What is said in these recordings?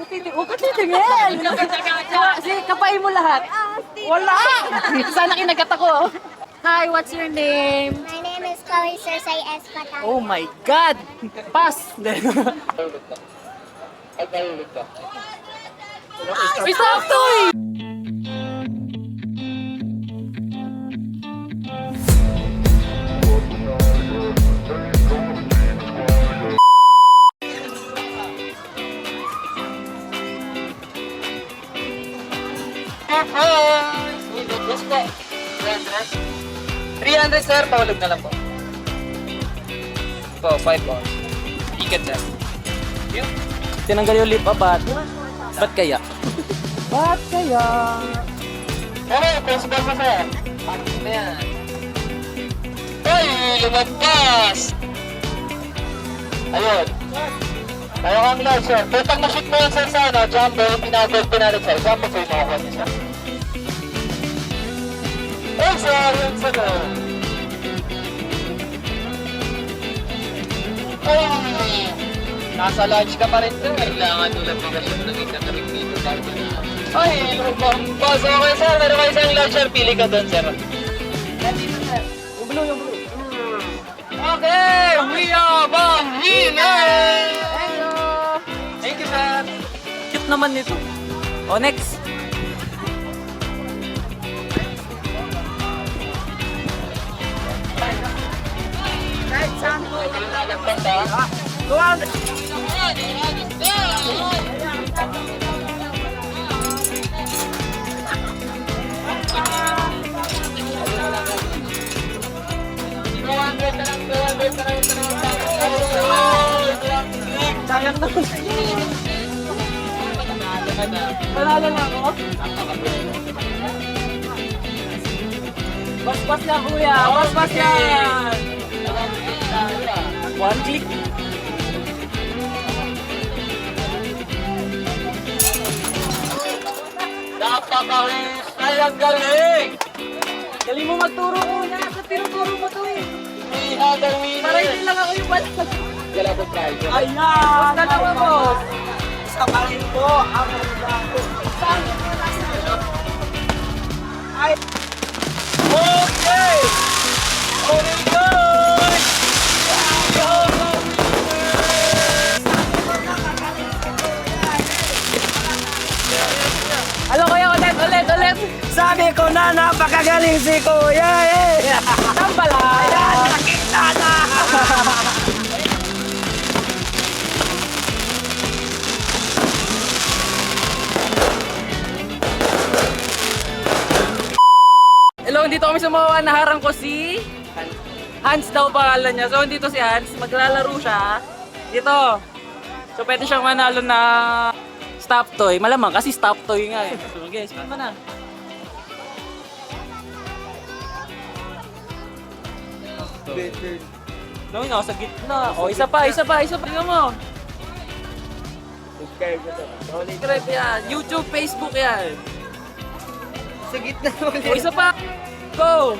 Titig, huwag ka titingin. Sige, kapain mo lahat. Wala! Sana kinagat ako. Hi, what's your name? My name is Chloe Cersei Espata. Oh my God! Pass! May sakto eh! Sir, pahulog na lang po. Po, 5 po. Ticket sir. Yun. Tinanggal yung lip abat. Ba't kaya? Ba't kaya? Okay, principal mo sir. Parking na yan. Ay, lumagpas! Ayun. Tayo kang lang sir. Pero pag na-shoot mo yan sir sa ano, jumbo, pinagod natin sir. Jumbo sir, makakuha niya sir. Ay, sir, yun sir. Ay, nasa lunch ka pa rin sir. Kailangan nung nabigasyon ng ikatarik dito. Ay, lumang boss. Okay sir, meron kayo isang lunch sir. Pili ka doon sir. Yung blue, yung blue. Okay, we are Bahine! Hello! Thank you, sir. Cute naman nito. Sayang naman. Panalo na ako. Basbas yan, kuya. Basbas yan. One click. Napakahusay ang galing! Galing mo magturo una. Sa tinuturo mo to eh. We had a winner! Para hindi lang ako yung wala. Gala po tayo. Ayan! Boss, dalawa mo. Sa parin po ang Okay! Okay, good! Ko na napakagaling si Kuya eh! Tambala. Nakita na! Hello, dito kami sa mga naharang ko si Hans daw pangalan niya. So, dito si Hans. Maglalaro siya. Dito. So, pwede siyang manalo na stop toy. Malamang kasi stop toy nga eh. So, okay, mo na. No, nasa gitna. O, isa pa, isa pa, isa pa. Tingnan mo. Subscribe ko to. Subscribe yan. YouTube, Facebook yan. Sa gitna O, isa pa. Go!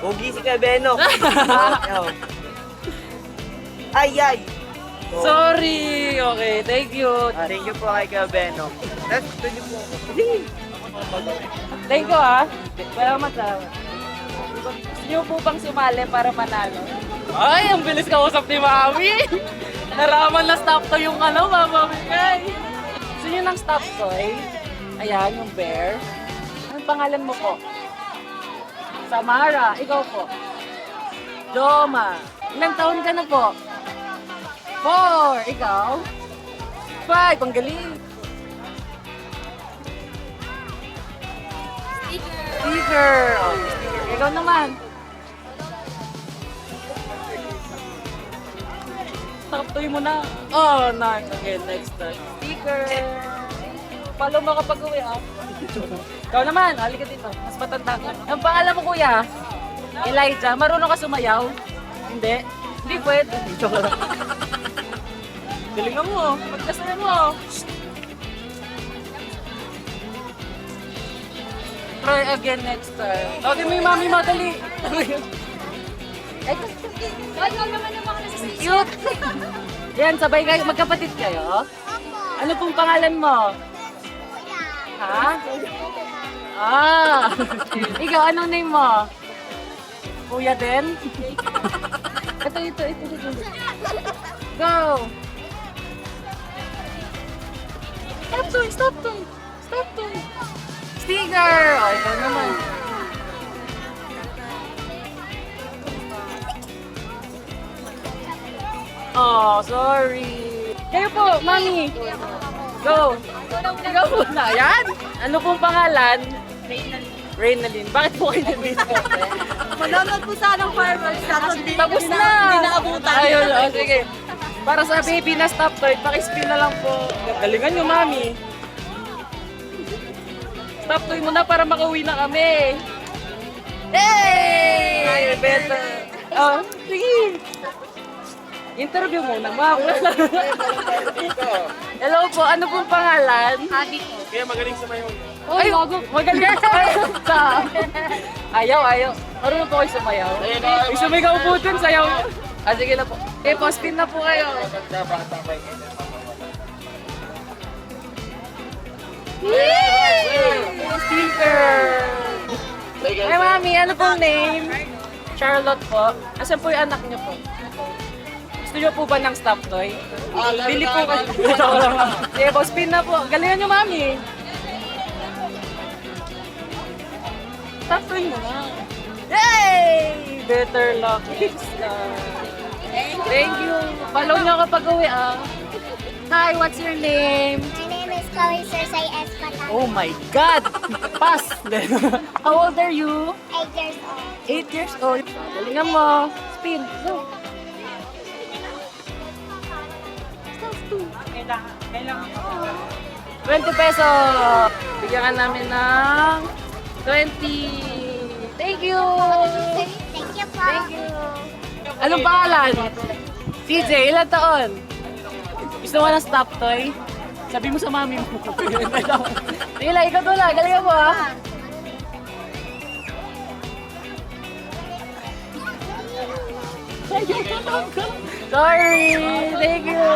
Hugi si Kabeno. ay, ay! Sorry! Okay, thank you. Ah, thank you po kay Kabeno. Tapos, ito niyo po. Thank you ah. Salamat ah. Gusto niyo po bang sumali para manalo? Ay, ang bilis kausap ni Mami. Naraman na stop to yung ano, mamamigay. Gusto niyo ng stop toy? Ayan, yung bear. Anong pangalan mo po? Samara. Ikaw po? Doma. Ilang taon ka na po? Four. Ikaw? Five. Ang galing. Sticker. Oh. Ikaw naman. Taptoy mo na. Oh, nice. Okay, next time. Sticker. Follow mo kapag uwi, ah. Ikaw naman, halika dito. Mas matanda ka. Ang pangalan mo, kuya? Elijah. Marunong ka sumayaw? Hindi? Hindi pwede. Galingan mo. Magkasaya mo. Try again next time. Okay, may mami madali. Ay, Ikaw naman ang mga nasa cute. Yan, sabay kayo, magkapatid kayo? Ano pong pangalan mo? Ha? Ah! Ikaw, anong name mo? Kuya din? ito, ito, ito, ito. Go! Stop to, stop to, stop to. Sticker! O, ito naman. Oh, sorry. Kayo po, mami. Go. Ikaw muna. Yan. Ano pong pangalan? Reynalyn. Bakit po kayo nandito? Manonood po sana ng fireworks. Tapos na. Hindi naabutan. Ayun, oh, sige. Para sa baby na stop toy, pakispin na lang po. Galingan nyo, mami. Stop toy muna para makauwi na kami. Hey! Better. Oh, sige. Interview muna, ma'am. Hello po, ano pong pangalan? Adi ko. Ay, magaling ka sa... Ayaw, ayaw. Marunong po kayo sumayaw. May sumigaw po dun, sayaw. Ah, sige na po. Eh, pa-spin na po kayo. Yay! Sticker! Ay, mami, ano pong name? Charlotte po. Asan po yung anak niyo po? Gusto niyo po ba ng stop toy? Bili po. Joke lang. Sige po, spin na po. Galingan niyo, mami. Stop toy mo na. Yay! Better luck next time. Thank you. Follow niyo kapag uwi ah. Hi, what's your name? Is Chloe Cersei S. Patang. Oh my God! Pass! How old are you? 8 years old. 8 years old. Galingan mo. Spin. Go. Kailangan, kailangan. 20 pesos. Bigyan ka namin ng 20. Thank you. Thank you po. Thank you. Anong pangalan? CJ, ilan taon? Gusto mo ng stop toy? Sabi mo sa mami mo. Sige lang, ikaw to lang. Galingan mo ah. Sorry! Thank you!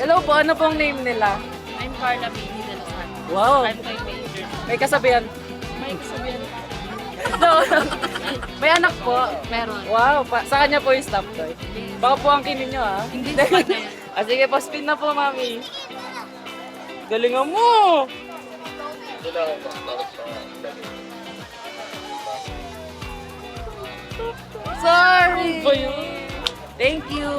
Hello po, ano pong name nila? I'm Carla Baby de Los Santos. Wow! I'm kay Major. May kasabihan. May sabihin. No. May anak po. Meron. Wow, pa, sa kanya po yung stop toy. Baka po ang kinin nyo ah. Hindi kanya yan. ah, sige po, spin na po, mami. Galingan mo! Sorry! Thank you!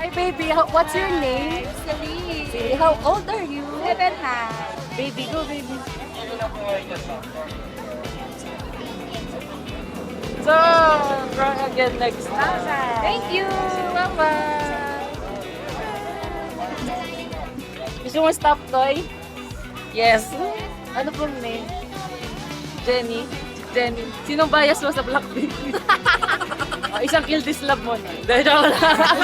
Hi baby, How- what's your name? Celine. How old are you? Seven half. Baby, go baby. So, try again next time. Thank you! Bye-bye! Gusto mo stop toy? Yes. Ano pong name? Jenny? Jenny. Sinong bias mo sa Blackpink? oh, isang kill this love mo na. Dahil ako lang.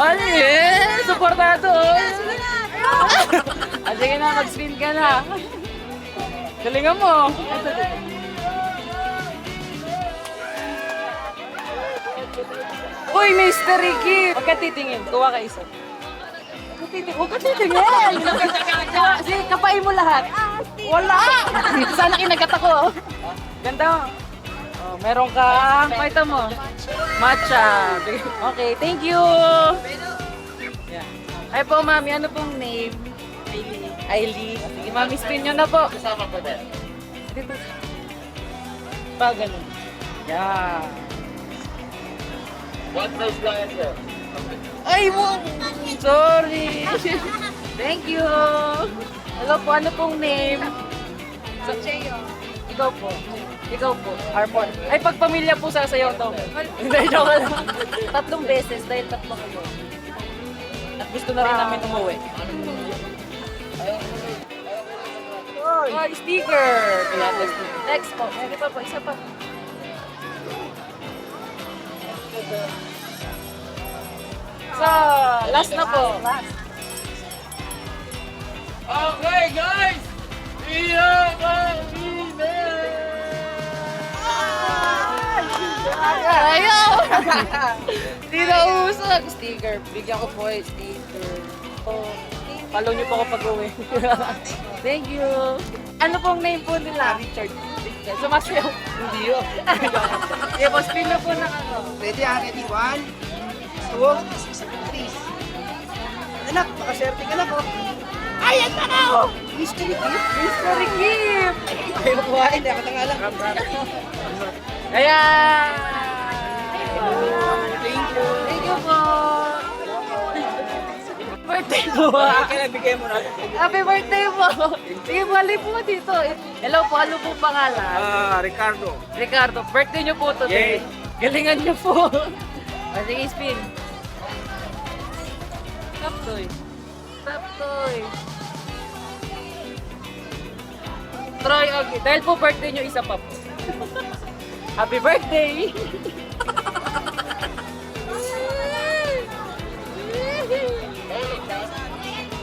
ano eh? Supportado. ah, sige na, mag-spin ka na. Galingan mo. Uy, Mr. Ricky! Huwag ka titingin. Kuha ka isa. Ka titingin. Huwag ka titingin! Sige, kapain mo lahat. Wala! Sana kinagat ako. Ganda. Oh, meron kang, pakita mo. Matcha. Okay, thank you. Yeah. Ay po, mami, ano pong name? Ailey. Ailey. Sige, mami, spin nyo na po. Kasama ko din. Dito. Pa, ganun. Yeah. Size lang yan, sir. Ay, mo! Sorry! Thank you! Hello po, ano pong name? Sa Ikaw po. Ikaw po. Arpon. Ay, pag pamilya po sasayaw daw. Hindi, joke lang. Tatlong beses dahil tatlo kayo. At gusto na rin namin umuwi. Oh, sticker! Next po. Sige pa po, isa pa. So, last na po. Okay, guys! Iya na ine! Ayaw! Di na usag. Sticker. Bigyan ko po eh. Sticker. Follow niyo po ako pag uwi. Thank you. Ano pong name po nila? Richard. Sumasayaw. Hindi yun. Tapos pila po ng ano. Pwede ang 81. Oh. Anak, makaserte ka na po. Ayan na ako! Mystery gift? Mystery gift! Ay, makuhain. Ako na nga lang. Kaya! Thank you. Thank you po. Birthday po. Kinabigay mo na. Happy birthday po. Sige, bali po dito. Hello po, ano po pangalan? Ah, Ricardo. Ricardo, birthday niyo po today. Galingan niyo po. Ah, sige, spin. Stop toy. Stop toy. Try again. Dahil po birthday niyo, isa pa po. Happy birthday!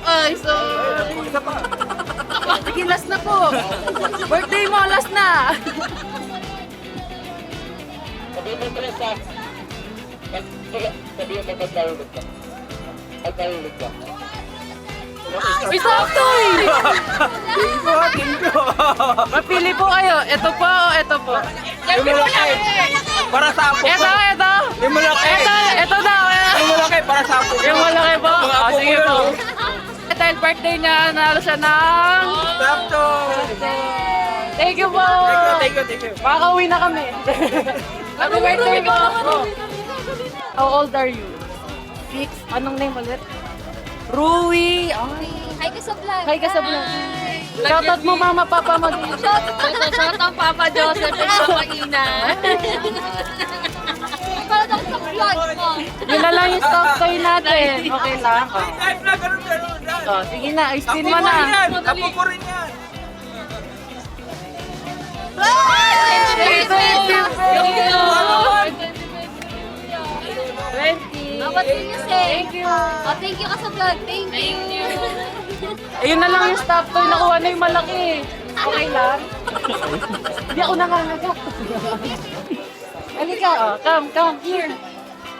Ay, sorry. Isa pa. Sige, last na po. Birthday mo, last na. Sabi mo tres ha. Sabi mo magkahulog ka. Magkahulog ka. Uy, thank you. Mapili po kayo. Ito po o ito po. Yung malaki. Para sa apo ko. Ito, ito. Yung malaki. Ito, ito daw. Yung malaki para sa apo ko. Yung malaki po. Mga O, apo sige po. Dahil birthday niya, nalo siya ng... Stop to. Thank you po. Thank you, thank you, thank you. Makakauwi na kami. Happy birthday po. How old are you? Six. Anong name ulit? Rui. Ay. Hi ka sa vlog. Hi ka sa vlog. Shoutout mo mama, papa, mag Shout out Papa Joseph at Papa Ina. Para daw sa vlog mo. Yun na lang yung stock toy natin. Okay lang. Oh. Ay, vlog, ganun, ganun, ganun. So, sige na, Apo mo ko rin na. yan. Apo ko rin yan. How about you, say? Thank you. Oh, thank you ka sa vlog. Thank you. Ayun na lang yung stock toy. Nakuha na yung malaki. Okay lang. Hindi ako nangangagat. Halika, oh. Come, come, here.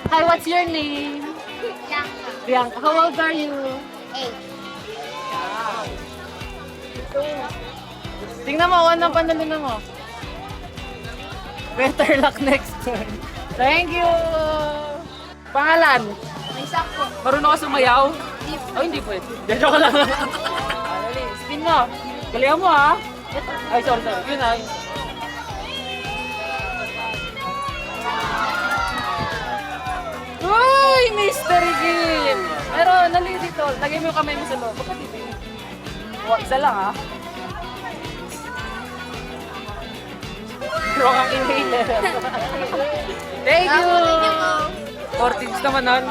Hi, what's your name? Bianca. Bianca. How old are you? Eight. Tingnan mo, ano ang panalunan mo? Better luck next time. Thank you! Pangalan? May sakpo. Marunong ka sumayaw? Oh, hindi pwede. Hindi, joke lang. Ah, dali, spin mo. Galingan mo ha. Ay, sorry, sorry. Yun ah. Uy, mystery game! Pero, nali dito. Lagay mo yung kamay mo sa loob. Baka dito yun. Oh, isa lang ha. Pero kang inhaler. Thank you! 14 naman nun.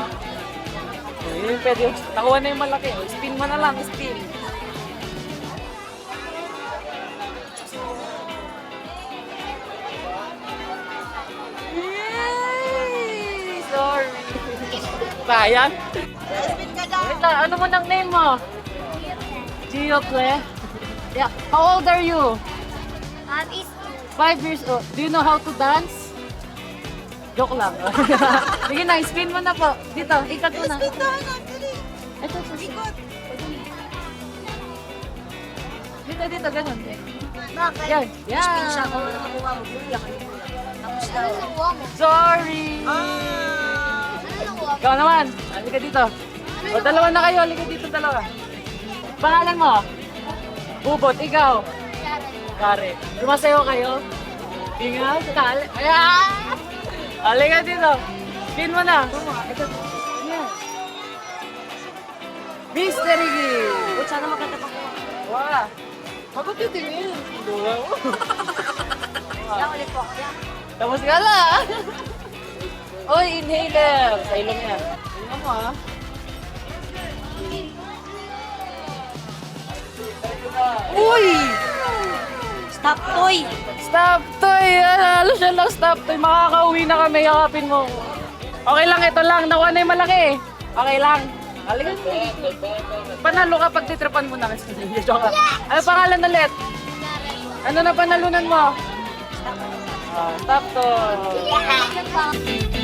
Ayun, pwede yung nakuha na yung malaki. O, Spin mo na lang, spin. Yay! Sorry. Sayang. Wait lang, ano mo nang name mo? Gio Cle? Yeah. How old are you? Um, is Five years old. Do you know how to dance? Joke lang. Sige na, spin mo na po. Dito, ikat mo na. Ito, ito. Dito, dito, ganun. bakit? Yan, yan. Ano nakuha mo? Sorry. Ano nakuha mo? Ikaw naman. Halika dito. O, dalawa na kayo. Halika dito, dalawa. Pangalan mo? Bubot, ikaw. Kare. Lumasayo kayo. Ingat. Kale. Ayan! Halika dito. Spin mo na. Yan. Mystery game. O, sana makatapak ko. Wala. Pagod yung tingin. Dua mo. Nakulit po. Tapos ka lang. Oy, inhaler. Sa ilong yan. Tingnan mo ah. Uy! Stop toy. Stop toy! Alalo siya lang stop toy. Makakauwi na kami. Yakapin mo. Okay lang, ito lang. Nakuha na yung malaki. Okay lang. Halika dito. Panalo ka pag titripan mo na. Joke lang. Ano pangalan ulit? Ano na panalunan mo? Ah, stop toy. Yeah!